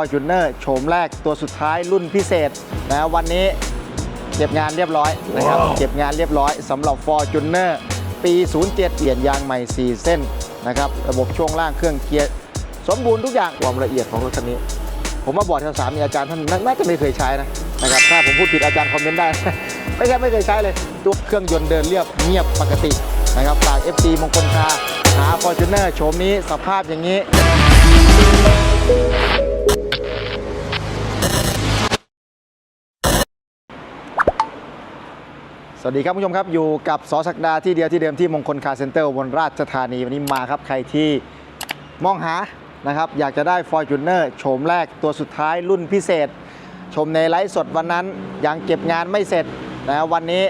Fortuner โฉมแรกตัวสุดท้ายรุ่นพิเศษนะวันนี้เก็บงานเรียบร้อยนะครับ เก็บงานเรียบร้อยสำหรับ Fortuner ปี 07 เปลี่ยนยางใหม่ 4 เส้นนะครับระบบช่วงล่างเครื่องเกียร์ สมบูรณ์ทุกอย่างความละเอียดของรถคันนี้ ผมว่าบอร์ดแถวสามนี่อาจารย์ท่านน่าจะไม่เคยใช้นะนะครับถ้าผมพูดผิดอาจารย์คอมเมนต์ได้ ไม่ใช่ไม่เคยใช้เลย ตัวเครื่องยนต์เดินเรียบเงียบปกตินะครับฝาก FC มงคลคาหา Fortuner โฉมนี้สภาพอย่างนี้ วัสดีครับผู้ชมครับ อยู่กับสอศักดาที่เดียวที่เดิมที่มงคลคาร์เซ็นเตอร์บนราชธานีวันนี้มาครับใครที่มองหานะครับอยากจะได้ Fortuner โฉมแรกตัวสุดท้ายรุ่นพิเศษ ชมในไลฟ์สดวันนั้นยังเก็บงานไม่เสร็จนะวันนี้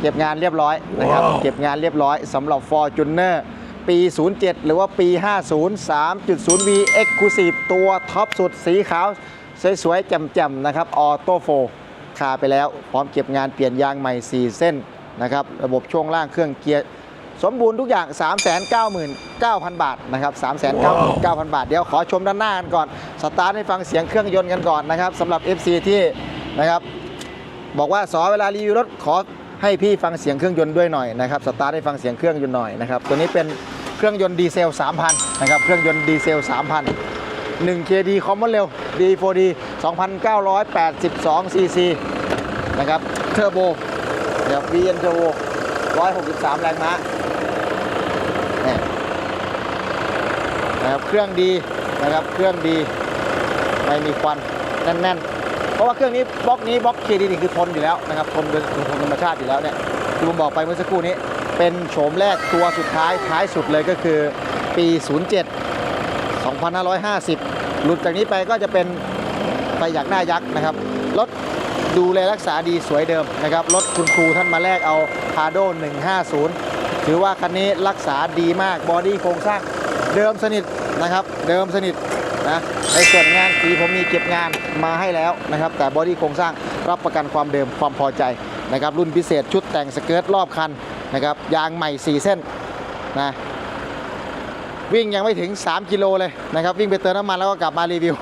เก็บงานเรียบร้อยนะครับ เก็บงานเรียบร้อยสำหรับ Fortuner ปี 07 หรือว่าปี 50 3.0V Exclusive ตัวท็อปสุดสีขาวสวยๆแจ่มๆนะครับออโต้โฟ คาไปแล้ว พร้อมเก็บงานเปลี่ยนยางใหม่ 4 เส้นนะครับระบบช่วงล่างเครื่องเกียร์สมบูรณ์ทุกอย่าง 399,000 บาทนะครับ399,000 บาท เดี๋ยวขอชมด้านหน้ากันก่อน สตาร์ทให้ฟังเสียงเครื่องยนต์กันก่อนนะครับสำหรับ FC ที่นะครับบอกว่าสอเวลารีวิวรถขอให้พี่ฟังเสียงเครื่องยนต์ด้วยหน่อยนะครับสตาร์ทให้ฟังเสียงเครื่องยนต์หน่อยนะครับตัวนี้เป็นเครื่องยนต์ดีเซล 3,000 นะครับเครื่องยนต์ดีเซล 3,000 1 KD Common เร็ว D4D 2,982 cc นะครับเทอร์โบนะครับ VN Turbo 163 แรงม้านะครับเครื่องดีนะครับเครื่องดีไม่มีควันแน่นๆ เพราะว่าเครื่องนี้บล็อกนี้บล็อก KD นี่คือทนอยู่แล้วนะครับทนโดยทนธรรมชาติอยู่แล้วเนี่ยที่ผมบอกไปเมื่อสักครู่นี้ เป็นโฉมแรกตัวสุดท้ายท้ายสุดเลยก็คือปี 07 2550 หลุดจากนี้ไปก็จะเป็นไปอยากหน้ายักษ์นะครับ รถดูแลรักษาดีสวยเดิมนะครับ รถคุณครูท่านมาแลกเอาพาโด150 ถือว่าคันนี้รักษาดีมาก บอดี้โครงสร้างเดิมสนิทนะครับ เดิมสนิทนะในส่วนงานสีผมมีเก็บงานมาให้แล้วนะครับ แต่บอดี้โครงสร้างรับประกันความเดิมความพอใจนะครับ รุ่นพิเศษชุดแต่งสเกิร์ตรอบคันนะครับ ยางใหม่ 4 เส้นนะ วิ่งยังไม่ถึง 3 กิโลเลยนะครับวิ่งไปเติมน้ำมันแล้วก็กลับมารีวิว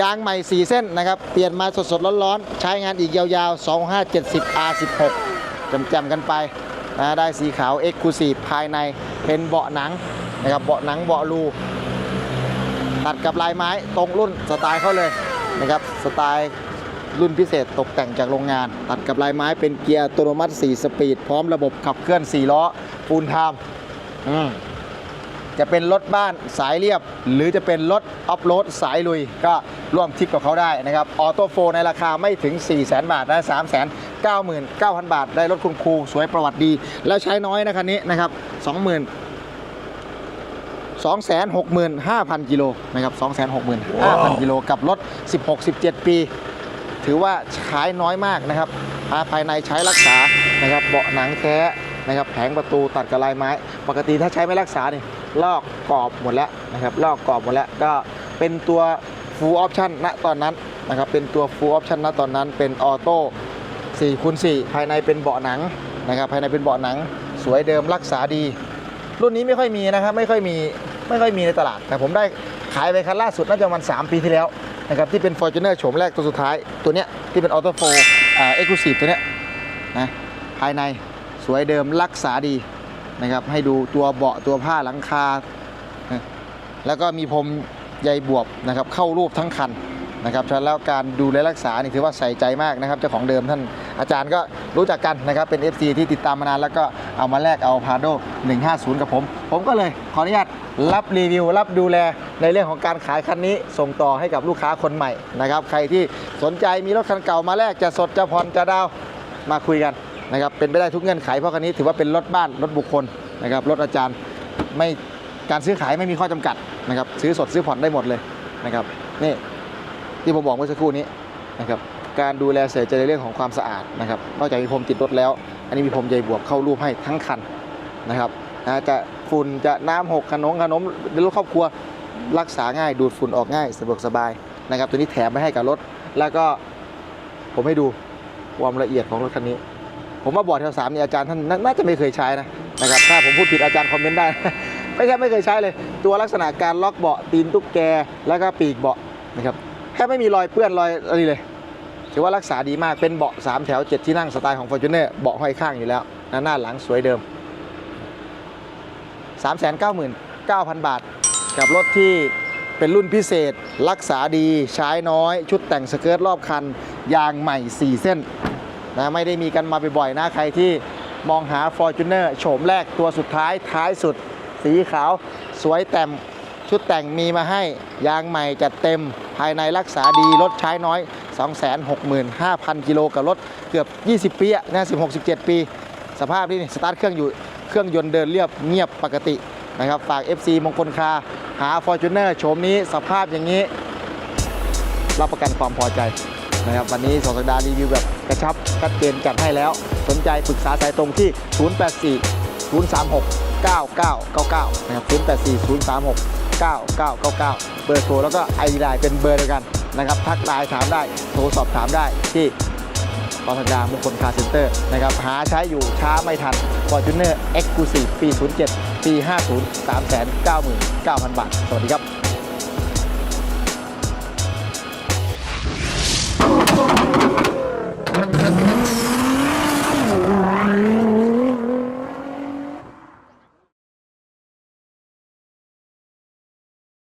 ยางใหม่ 4 เส้นนะครับ เปลี่ยนมาสดๆ ร้อนๆ ใช้งานอีกยาวๆ 2570 R16 จำๆกันไปนะได้สีขาว e x c l u s i v e ภายในเป็นเบาะหนังนะครับเบาะหนังเบาะรูตัดกับลายไม้ตรงรุ่นสไตล์เขาเลยนะครับสไตล์รุ่นพิเศษตกแต่งจากโรงงาน ตัดกับลายไม้เป็นเกียร์อัตโนมัติ 4 สปีด พร้อมระบบขับเคลื่อน 4 ล้อฟูลไทม์อืม จะเป็นรถบ้านสายเรียบ หรือจะเป็นรถออฟโรดสายลุย ก็ร่วมทริปกับเขาได้นะครับออโต้โฟในราคาไม่ถึง 4 0 0 0 0 0 บาทนะ3 9 9 0 0 0 บาท ได้รถคุณครูสวยประวัติดี แล้วใช้น้อยนะคันนี้นะครับ 20,000 265,000 กิโลนะครับ265,000 กิโลกับรถ 16-17 ปี ถือว่าใช้น้อยมากนะครับภายในใช้รักษานะครับเบาะหนังแท้ นะครับแผงประตูตัดกับลายไม้ ปกติถ้าใช้ไม่รักษานี่ลอกกรอบหมดแล้วนะครับลอกกรอบหมดแล้วก็เป็นตัว full option ณตอนนั้นนะครับเป็นตัว full option ณตอนนั้นเป็นออโต้4คูณ4ภายในเป็นเบาะหนังนะครับภายในเป็นเบาะหนัง สวยเดิมรักษาดี รุ่นนี้ไม่ค่อยมีนะครับไม่ค่อยมีไม่ค่อยมีในตลาด แต่ผมได้ขายไปคันล่าสุดน่าจะประมัน 3 ปีที่แล้วนะครับที่เป็น Fortuner โฉมแรกตัวสุดท้ายตัวเนี้ยที่เป็น Auto 4อ่า Exclusive ตัวเนี้ยนะภายใน สวยเดิมรักษาดีนะครับ ให้ดูตัวเบาะตัวผ้าหลังคา แล้วก็มีพรมใยบวบนะครับ เข้ารูปทั้งคันนะครับฉะนั้นแล้วการดูแลรักษานี่ถือว่าใส่ใจมากนะครับ เจ้าของเดิมท่านอาจารย์ก็รู้จักกันนะครับ เป็น FC ที่ติดตามมานานแล้วก็เอามาแลกเอาพาโด150 กับผม ผมก็เลยขออนุญาตรับรีวิว รับดูแลในเรื่องของการขายคันนี้ ส่งต่อให้กับลูกค้าคนใหม่นะครับ ใครที่สนใจมีรถคันเก่ามาแลกจะสดจะผ่อนจะดาวมาคุยกัน นะครับเป็นไปได้ทุกเงื่อนไขเพราะคันนี้ถือว่าเป็นรถบ้านรถบุคคลนะครับรถอาจารย์ไม่การซื้อขายไม่มีข้อจำกัดนะครับซื้อสดซื้อผ่อนได้หมดเลยนะครับนี่ที่ผมบอกเมื่อสักครู่นี้นะครับการดูแลเสียใจในเรื่องของความสะอาดนะครับนอกจากมีพรมติดรถแล้ว อันนี้มีพรมใยบวบเข้ารูปให้ทั้งคันนะครับนะจะฝุ่นจะน้ำหกขนมขนมในรถครอบครัวรักษาง่ายดูดฝุ่นออกง่ายสะดวกสบายนะครับตัวนี้แถมไปให้กับรถ แล้วก็ผมให้ดูความละเอียดของรถคันนี้ ผมว่าบอร์ดแถวสามนี่อาจารย์ท่านน่าจะไม่เคยใช้นะนะครับถ้าผมพูดผิดอาจารย์คอมเมนต์ได้ไม่แค่ไม่เคยใช้เลย ตัวลักษณะการล็อกเบาะตีนตุ๊กแกแล้วก็ปีกเบาะนะครับแค่ไม่มีรอยเปื้อนรอยอะไรเลยถือว่ารักษาดีมากเป็นเบาะ3แถว 7 ที่นั่งสไตล์ของ Fortuner เบาะห้อยข้างอยู่แล้วนะหน้าหลังสวยเดิม 399,000 บาท กับรถที่เป็นรุ่นพิเศษ รักษาดีใช้น้อย ชุดแต่งสเกิร์ตรอบคัน ยางใหม่ 4 เส้น นะไม่ได้มีกันมาบ่อยๆนะใครที่มองหา Fortuner โฉมแรกตัวสุดท้ายท้ายสุด สีขาว สวยแต่มชุดแต่งมีมาให้ ยางใหม่จัดเต็มภายในรักษาดีรถใช้น้อย 265,000 กิโลกับรถเกือบ 20 ปีนะ16-17 ปี สภาพที่นี่สตาร์ทเครื่องอยู่เครื่องยนต์เดินเรียบเงียบปกตินะครับฝาก FC มงคลคาร์หา Fortuner โฉมนี้สภาพอย่างนี้ รับประกันความพอใจ นะครับวันนี้สองสัปดาห์รีวิวแบบกระชับชัดเจนจัดให้แล้ว สนใจปรึกษาสายตรงที่ 084 036 9999นะครับ084 036 9999 เบอร์โทรแล้วก็ไอไลน์เป็นเบอร์เดียวกันนะครับ ทักไลน์ถามได้ โทรสอบถามได้ที่กองสัญญามงคลคาร์เซ็นเตอร์นะครับ หาใช้อยู่ช้าไม่ทัน Fortuner Exclusive ปี 07 ปี 50 399,000 บาท สวัสดีครับ